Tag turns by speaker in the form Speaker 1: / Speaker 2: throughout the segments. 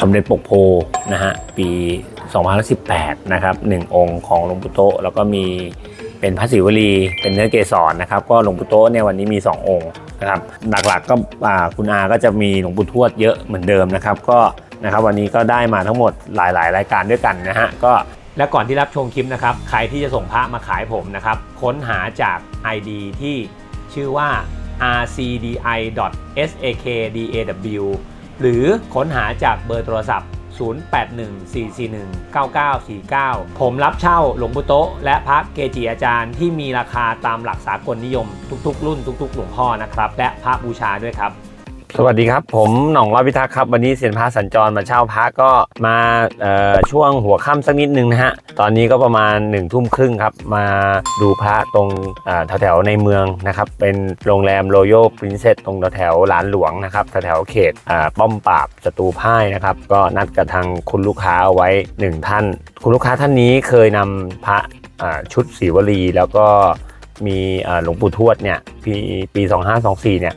Speaker 1: สมเด็จปกโพนะฮะปี2018นะครับหนึ่งองค์ของหลวงปู่โตแล้วก็มีเป็นพระศิวลี เป็นเนื้อเกสรนะครับ ก็หลวงปู่โตเนี่ยวันนี้มี 2 องค์นะครับหลักๆก็คุณอาก็จะมีหลวงปู่ทวดเยอะเหมือนเดิมนะครับ ก็นะครับวันนี้ก็ได้มาทั้งหมดหลายๆ รายการด้วยกันนะฮะก็และก่อนที่รับชมคลิปนะครับ ใครที่จะส่งพระมาขายผมนะครับ ค้นหาจาก ID ที่ชื่อว่า rcdi.sakdaw หรือค้นหาจากเบอร์โทรศัพท์ 0814419949 ผมรับเช่าหลวงปู่โตะและพระเกจิอาจารย์ที่มีราคาตามหลักสากลนิยม ทุกๆ รุ่นทุก ๆ หลวงพ่อนะครับ และพระบูชาด้วยครับ สวัสดีครับ ผมหน่องร้อยพิทักษ์ครับ วันนี้เซียนพระสัญจรมาเช่าพระก็มาช่วงหัวค่ำสักนิดนึงนะฮะ ตอนนี้ก็ประมาณ1นึ่ทุ่มครึ่งครับ มาดูพระตรงแถวๆในเมืองนะครับ เป็นโรงแรมโรโยปรินเซสตรงแถวๆหลานหลวงนะครับ แถวๆเขตป้อมปราบศัตรูพ่ายนะครับ ก็นัดกับทางคุณลูกค้าเอาไว้หนึ่งท่าน คุณลูกค้าท่านนี้เคยนำพระชุดสีวลีแล้วก็มีหลวงปู่ทวดเนี่ยปีปี 2524เนี่ย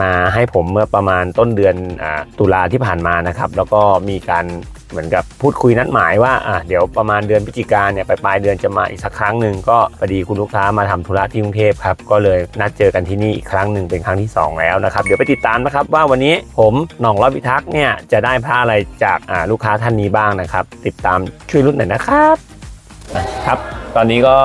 Speaker 1: มาให้ผมเมื่อประมาณต้นเดือนอตุลาที่ผ่านมานะครับ แล้วก็มีการเหมือนกับพูดคุยนัดหมายว่าอะเดี๋ยวประมาณเดือนพฤศจิกาเนี่ยไปปลายเดือนจะมาอีกสักครั้งหนึ่งก็พอดีคุณลูกค้ามาทำธุระที่กรุงเทพครับก็เลยนัดเจอกันที่นี่อีกครั้งหนึ่งเป็นครั้งที่ 2 แล้วนะครับเดี๋ยวไปติดตามนะครับว่าวันนี้ผมหน่องร้อยพิทักษ์เนี่ยจะได้ผ้าอะไรจากอ่าลูกค้าท่านนี้บ้างนะครับ ติดตามช่วยรุ่นหน่อยนะครับครับตอนนี้ก็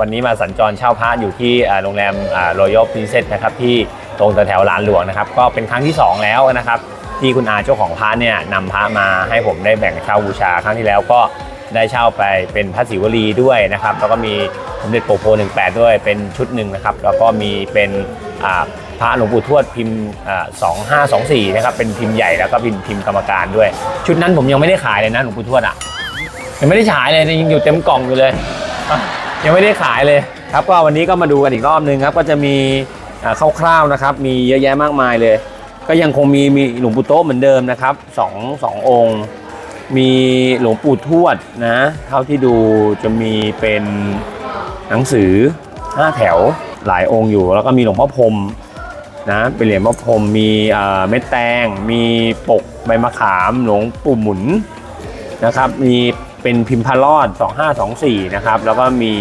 Speaker 1: วันนี้มาสัญจรเช่าพระอยู่ที่อ่าโรงแรมรอยัลพรินเซสนะครับที่ ตรงแถวๆลานหลวงนะครับก็เป็นครั้งที่ 2 แล้วนะครับที่คุณอาเจ้าของพระเนี่ยนำพระมาให้ผมได้แบ่งเช่าบูชาครั้งที่แล้วก็ได้เช่าไปเป็นพระศิวลีด้วยนะครับแล้วก็มีสมเด็จโปโพ18 ด้วยเป็นชุดหนึ่งนะครับแล้วก็มีเป็นพระหลวงปู่ทวดพิมพ์สองห้าสองสี่นะครับเป็นพิมพ์ใหญ่แล้วก็เป็นพิมพ์กรรมการด้วย ชุดนั้นผมยังไม่ได้ขายเลยนะหลวงปู่ทวดอะยังไม่ได้ฉายเลยยังอยู่เต็มกล่องอยู่เลย ยังไม่ได้ขายเลยครับก็วันนี้ก็มาดูกันอีกรอบนึงครับก็จะมี คร่าวๆนะครับ มีเยอะแยะมากมายเลย ก็ยังคงมีมีหลวงปู่โต๊ะเหมือนเดิมนะครับสองสององค์ มีหลวงปู่ทวดนะเท่าที่ดูจะมีเป็นหนังสือห้าแถวหลายองค์อยู่ แล้วก็มีหลวงพ่อพรมนะเป็นเหรียญพ่อพรมมีเม็ดแตง มีปกใบมะขามหลวงปู่หมุนนะครับ มีเป็นพิมพ์พระรอด 2524 นะครับ แล้วก็มี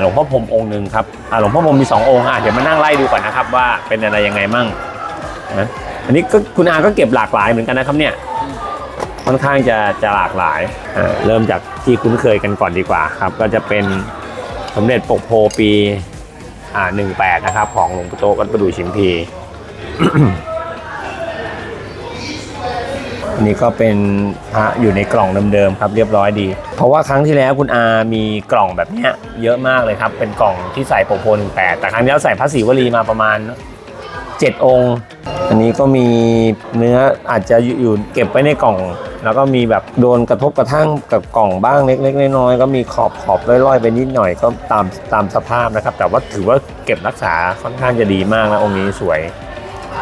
Speaker 1: หลวงพ่อพรมองค์หนึ่งครับหลวงพ่อพรมมี2องค์อะเดี๋ยวมานั่งไล่ดูก่อนนะครับว่าเป็นอะไรยังไงมั่งนะอันนี้ก็คุณอาก็เก็บหลากหลายเหมือนกันนะครับเนี่ยค่อนข้างจะจะหลากหลายเริ่มจากที่คุ้นเคยกันก่อนดีกว่าครับ ก็จะเป็นสมเด็จปกโพปีอ่า18นะครับ ของหลวงปู่โตวัดประดู่ชิมพี อันนี้ก็เป็นพระอยู่ในกล่องเดิมๆครับเรียบร้อยดี เพราะว่าครั้งที่แล้วคุณอา มีกล่องแบบนี้เยอะมากเลยครับ เป็นกล่องที่ใส่โปรโพนแปดแต่ครั้งที่แล้วใส่พระศรีวลีมาประมาณ 7 องค์ อันนี้ก็มีเนื้ออาจจะอยู่เก็บไว้ในกล่อง แล้วก็มีแบบโดนกระทบกระทั่งกับกล่องบ้างเล็กๆน้อยๆก็มีขอบขอบๆล่อยๆไปนิดหน่อยก็ตามตามสภาพนะครับ แต่ว่าถือว่าเก็บรักษาค่อนข้างจะดีมากนะองค์นี้สวย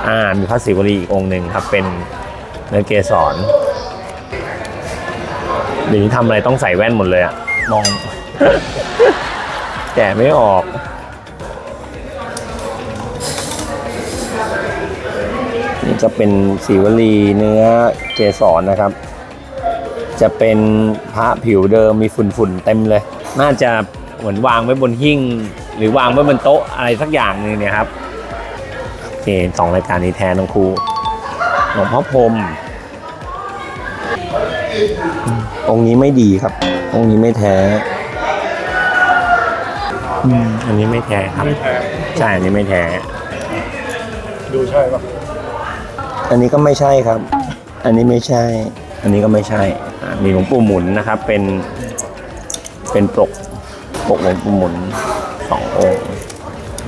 Speaker 1: อ่ามีพระศิวลีอีกองค์หนึ่งครับเป็น เนื้อเกสรเดี๋ยวนี้ทำอะไรต้องใส่แว่นหมดเลยอะมอง แกะไม่ออก นี่ก็เป็นสีวลีเนื้อเกสรนะครับ จะเป็นพระผิวเดิมมีฝุ่นๆเต็มเลย น่าจะเหมือนวางไว้บนหิ้ง หรือวางไว้บนโต๊ะอะไรสักอย่างหนึงเนี่ยครับโอเคสองรายการนี้แทนทั้งคู่ หลวงพ่อพรหมองค์นี้ไม่ดีครับ องค์นี้ไม่แท้อืมอันนี้ไม่แท้ครับ
Speaker 2: ไม่แท้
Speaker 1: ใช่อันนี้ไม่แท้
Speaker 2: ดูใช่ปะ
Speaker 1: อันนี้ก็ไม่ใช่ครับ อันนี้ไม่ใช่ อันนี้ก็ไม่ใช่อ่ามีหลวงปู่หมุนนะครับ เป็น เป็นปก ปกหลวงปู่หมุนสององค์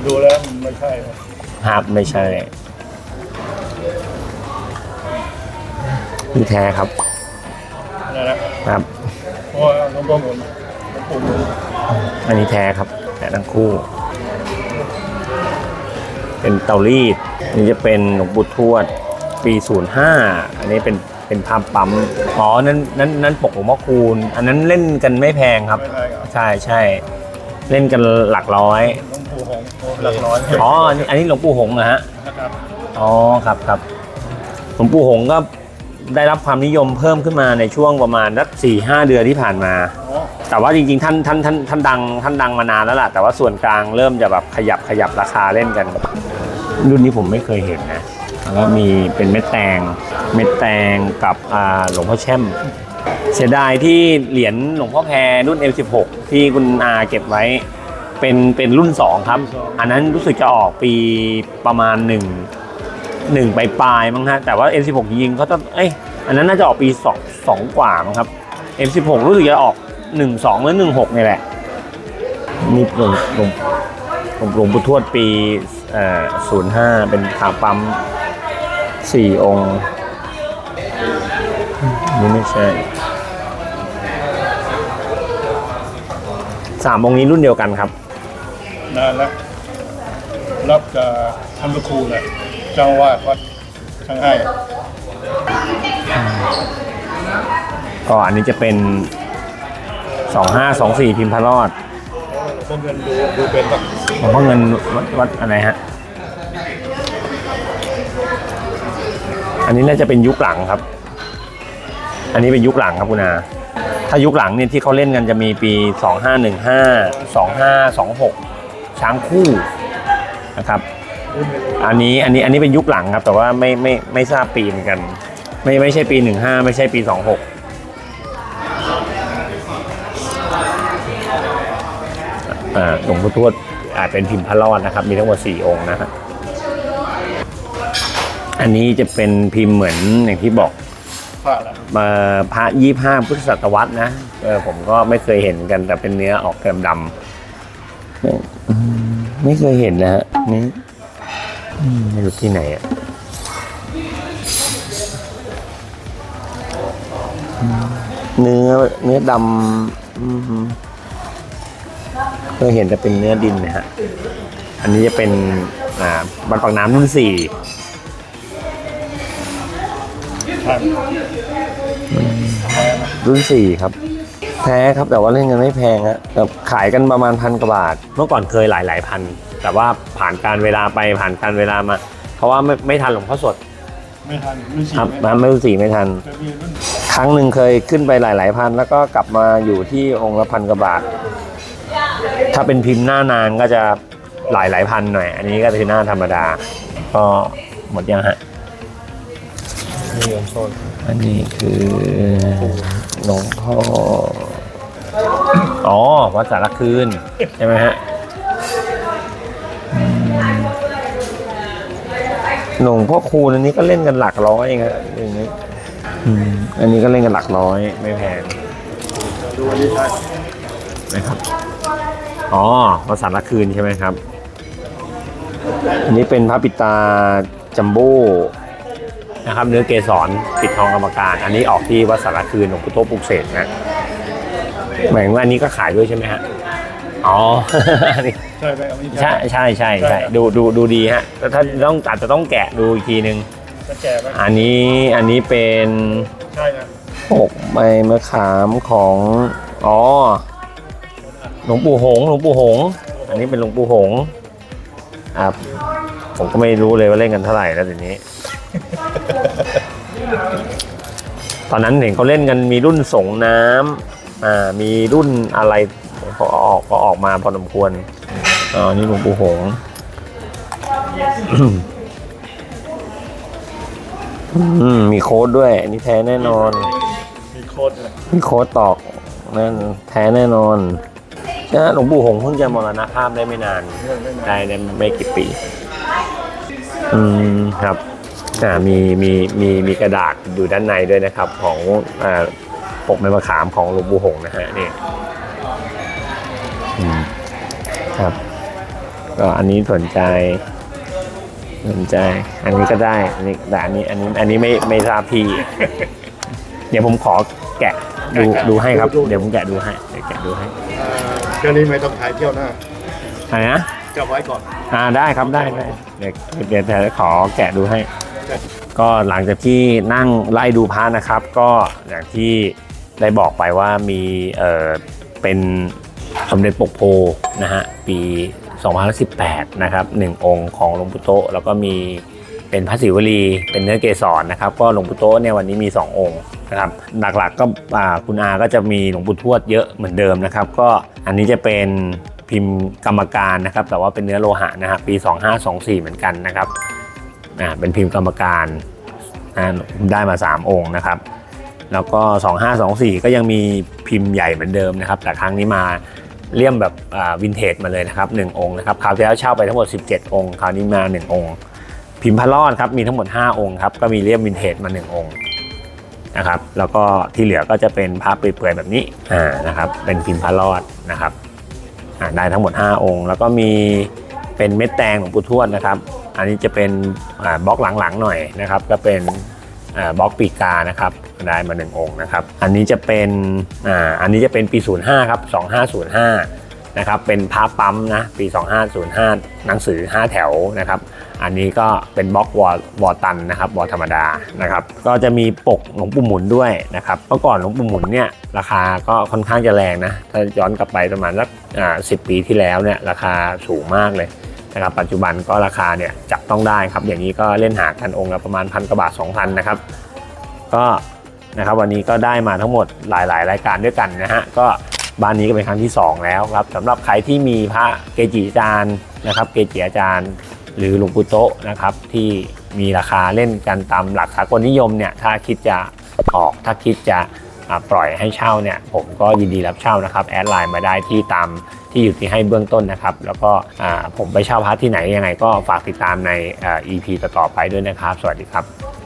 Speaker 2: ดูแล้วมันไม่ใช่ปะ
Speaker 1: ครับไม่ใช่ นี่แท้ครับ
Speaker 2: นั่นนะครับเพราะว่าหลวงพ่อหมุนหลวงปู่หมุน
Speaker 1: อันนี้แท้ครับแท้ทั้งคู่ เป็นเตารีดอันนี้จะเป็นหลวงปู่ทวดปี 05 อันนี้เป็นเป็นภาพปั๊มอ๋อนั้นนั้นนั้นปกหลวงพ่อคูณ อันนั้นเล่นกันไม่แพงครับ
Speaker 2: ไม่ใช่ครับ
Speaker 1: ใช่ใช่เล่นกันหลักร้อย
Speaker 2: หลวงปู่หงส์หลักร้อย
Speaker 1: อ๋อ อันนี้อันนี้หลวงปู่หงส์นะฮะ
Speaker 2: นะครับ
Speaker 1: อ๋อ ครับครับหลวงปู่หงส์ก็ ได้รับความนิยมเพิ่มขึ้นมาในช่วงประมาณสักสี่ห้าเดือนที่ผ่านมา แต่ว่าจริงๆ ท่านท่านท่านท่านดังท่านดังมานานแล้วล่ะ แต่ว่าส่วนกลางเริ่มจะแบบขยับขยับราคาเล่นกัน รุ่นนี้ผมไม่เคยเห็นนะ แล้วก็มีเป็นเม็ดแตง เม็ดแตงกับอาหลวงพ่อแช่ม เสียดายที่เหรียญหลวงพ่อแพรรุ่น M16 ที่คุณอาเก็บไว้เป็นเป็นรุ่น 2 ครับ อันนั้นรู้สึกจะออกปีประมาณ 1 1ปลายปลายๆมั้งฮะแต่ว่า M16 จริงเขาจะเอ้ยอันนั้นน่าจะออกปี2 2กว่ามั้งครับ M16 รู้สึกจะออก 1 2หรือ16นี่แหละนี่หลวงหลวงหลวงลงปู่ทวดปีเอ่อ05 เป็นขาปั๊ม 4 องค์ นี่ไม่ใช่สามองค์นี้รุ่นเดียวกันครับ
Speaker 2: นานแล้วรับจากท่านพระครูแหละ เจ้าอาวาดวัดช่างให้
Speaker 1: ก็อันนี้จะเป็น 2524 พิมพ์พระรอด
Speaker 2: พวกเงินดูดูเป็นปะ
Speaker 1: หลวงพ่อเงินวัดวัดอะไรฮะ อันนี้น่าจะเป็นยุคหลังครับ อันนี้เป็นยุคหลังครับคุณอา ถ้ายุคหลังเนี่ยที่เขาเล่นกันจะมีปี 2515 2526 ช้างคู่นะครับ อันนี้อันนี้อันนี้เป็นยุคหลังครับ แต่ว่าไม่ไม่ไม่ทราบปีเหมือนกัน ไม่ไม่ใช่ปี15ไม่ใช่ปี26อ่าหลวงพ่อทวดอาจเป็นพิมพ์พระรอดนะครับ มีทั้งหมด4องค์นะฮะอันนี้จะเป็นพิมพ์เหมือนอย่างที่บอก
Speaker 2: ผ้าละ
Speaker 1: มาพระยี่ห้าพุทธศตวรรษนะเออผมก็ไม่เคยเห็นกันแต่เป็นเนื้อออกเกมดำเนี่ยอืมไม่เคยเห็นนะฮะนี่อืม ไม่รู้ที่ไหนอะอืมเนื้อเนื้อดำอืมเคยเห็นแต่เป็นเนื้อดินนะฮะ อันนี้จะเป็นอ่าบันปากน้ำรุ่นสี่
Speaker 2: ท่าน
Speaker 1: รุ่นสี่ครับ แท้ครับแต่ว่าเล่นกันไม่แพงฮะแต่ขายกันประมาณพันกว่าบาท เมื่อก่อนเคยหลายหลายๆพัน แต่ว่าผ่านการเวลาไปผ่านการเวลามา เพราะว่าไม่ไม่ทันหลวงพ่อสด
Speaker 2: ไม่ทันรุ่นสี่
Speaker 1: ครับ
Speaker 2: ไหม
Speaker 1: มาไม่รุ่นสี่ไม่ทัน
Speaker 2: เคยมีรุ่น
Speaker 1: ครั้งหนึ่งเคยขึ้นไปหลาย ๆ พัน แล้วก็กลับมาอยู่ที่องค์ละพันกว่าบาท ถ้าเป็นพิมพ์หน้านานก็จะหลายหลายๆพันหน่อย อันนี้ก็คือหน้าธรรมดา ก็หมดยังฮะ
Speaker 2: มีองค์โซน
Speaker 1: อันนี้คือหลวงพ่อ อ๋อ วัดสารคืน ใช่ไหมฮะ หลวงพ่อคูณอันนี้ก็เล่นกันหลักร้อยเองครับอย่างนี้อันนี้ก็เล่นกันหลักร้อยไม่แพง
Speaker 2: ดูอันนี้ใช่
Speaker 1: นะครับ อ๋อวัดสารคืนใช่ไหมครับ อันนี้เป็นพระปิตาจัมโบ้นะครับ เนื้อเกสรปิดทองกรรมการ อันนี้ออกที่วัดสารคืนของพุทโธปุกเสกนะหมายถึงว่าอันนี้ก็ขายด้วยใช่ไหมฮะ อ๋ออันนี้
Speaker 2: ใช่ไหมอันนี้
Speaker 1: ใช่ใช่ใช่ใช่ดูดูดูดีฮะแต่ถ้าต้องอาจจะต้องแกะดูอีกทีนึง
Speaker 2: จะแก่ไหม
Speaker 1: อันนี้อันนี้เป็น
Speaker 2: ใช่นะ
Speaker 1: ปกใบมะขามของอ๋อหลวงปู่หงส์หลวงปู่หงส์อันนี้เป็นหลวงปู่หงส์ครับผมก็ไม่รู้เลยว่าเล่นกันเท่าไหร่แล้วทีนี้ ตอนนั้นเห็นเขาเล่นกันมีรุ่นสงน้ำอ่ามีรุ่นอะไร ก็ออกก็ออกมาพอสมควรอ๋อนี่หลวงปู่หงส์อืมมีโค้ดด้วยอันนี้แท้แน่นอน
Speaker 2: มีโค้ดเลย
Speaker 1: มีโค้ดตอกนั่นแท้แน่นอนนะหลวงปู่หงส์เพิ่งจะมรณภาพได้ไม่นาน
Speaker 2: เรื่องได้ไหม
Speaker 1: ได้ได้ไม่กี่ปี อืมครับอ่ามีมีมีมีกระดาษอยู่ด้านในด้วยนะครับ ของอ่าปกไม้มะขามของหลวงปู่หงส์นะฮะนี่อืม ครับ ก็อันนี้สนใจ สนใจ อันนี้ก็ได้ อันนี้แต่อันนี้ อันนี้ อันนี้ไม่ไม่ทราบพี่ เดี๋ยวผมขอแกะดูดูให้ครับ เดี๋ยวผมแกะดูให้เดี๋ยวแกะดูให้
Speaker 2: อ่าเรื่องนี้ไม่ต้องขายเที่ยวหน้า
Speaker 1: อะไรนะ
Speaker 2: เก็บไว้ก่อน
Speaker 1: อ่าได้ครับได้ได้เดี๋ยวเดี๋ยวจะขอแกะดูให้
Speaker 2: ใช่
Speaker 1: ก็หลังจากที่นั่งไล่ดูพระนะครับ ก็อย่างที่ได้บอกไปว่ามีเอ่อเป็น สมเด็จปกโพนะฮะปี 2018 นะครับหนึ่งองค์ของหลวงปู่โตแล้วก็มีเป็นพระศิวลี เป็นเนื้อเกสรนะครับ ก็หลวงปู่โตเนี่ยวันนี้มี 2 องค์นะครับหลักๆก็คุณอาก็จะมีหลวงปู่ทวดเยอะเหมือนเดิมนะครับ ก็อันนี้จะเป็นพิมพ์กรรมการนะครับ แต่ว่าเป็นเนื้อโลหะนะครับปี 2524 เหมือนกันนะครับอ่าเป็นพิมพ์กรรมการอ่าได้มา 3 องค์นะครับ แล้วก็ 2524 ก็ยังมีพิมพ์ใหญ่เหมือนเดิมนะครับแต่ครั้งนี้มาเลี่ยมแบบวินเทจมาเลยนะครับ1องค์นะครับคราวที่แล้วเช่าไปทั้งหมด 17 องค์คราวนี้มา 1 องค์ พิมพ์พระรอดครับมีทั้งหมด 5 องค์ครับก็มีเลี่ยมวินเทจมา 1 องค์นะครับแล้วก็ที่เหลือก็จะเป็นพระเปื่อยๆแบบนี้อ่านะครับเป็นพิมพ์พระรอดนะครับอ่าได้ทั้งหมด 5 องค์ แล้วก็มีเป็นเม็ดแตงของปู่ทวดนะครับ อันนี้จะเป็นบล็อกหลังๆหน่อยนะครับ ก็เป็น บล็อกปีกานะครับได้มา1องค์นะครับ อันนี้จะเป็นอ่าอันนี้จะเป็นปี 05ครับ2505นะครับเป็นพาปั๊มนะปี 2505 หนังสือ 5 แถวนะครับ อันนี้ก็เป็นบล็อกวอลวอลตันนะครับวอลธรรมดานะครับ ก็จะมีปกหลวงปู่หมุนด้วยนะครับเมื่อก่อนหลวงปู่หมุนเนี่ยราคาก็ค่อนข้างจะแรงนะถ้าย้อนกลับไปประมาณสักอ่าสิปีที่แล้วเนี่ยราคาสูงมากเลย นะครับปัจจุบันก็ราคาเนี่ยจับต้องได้ครับอย่างนี้ก็เล่นหากันองค์ละประมาณพันกว่าบาท2,000นะครับก็นะครับวันนี้ก็ได้มาทั้งหมดหลาย ๆ รายการด้วยกันนะฮะก็บ้านนี้ก็เป็นครั้งที่ 2 แล้วครับสำหรับใครที่มีพระเกจิอาจารย์นะครับ เกจิอาจารย์ หรือหลวงปู่โตะนะครับที่มีราคาเล่นกันตามหลักสากลนิยมเนี่ยถ้าคิดจะออกถ้าคิดจะปล่อยให้เช่าเนี่ยผมก็ยินดีรับเช่านะครับแอดไลน์มาได้ที่ตาม ที่อยู่ที่ให้เบื้องต้นนะครับ แล้วก็ผมไปเช่าพระที่ไหนยังไงก็ฝากติดตามในอ่า EP ต่อๆไปด้วยนะครับ สวัสดีครับ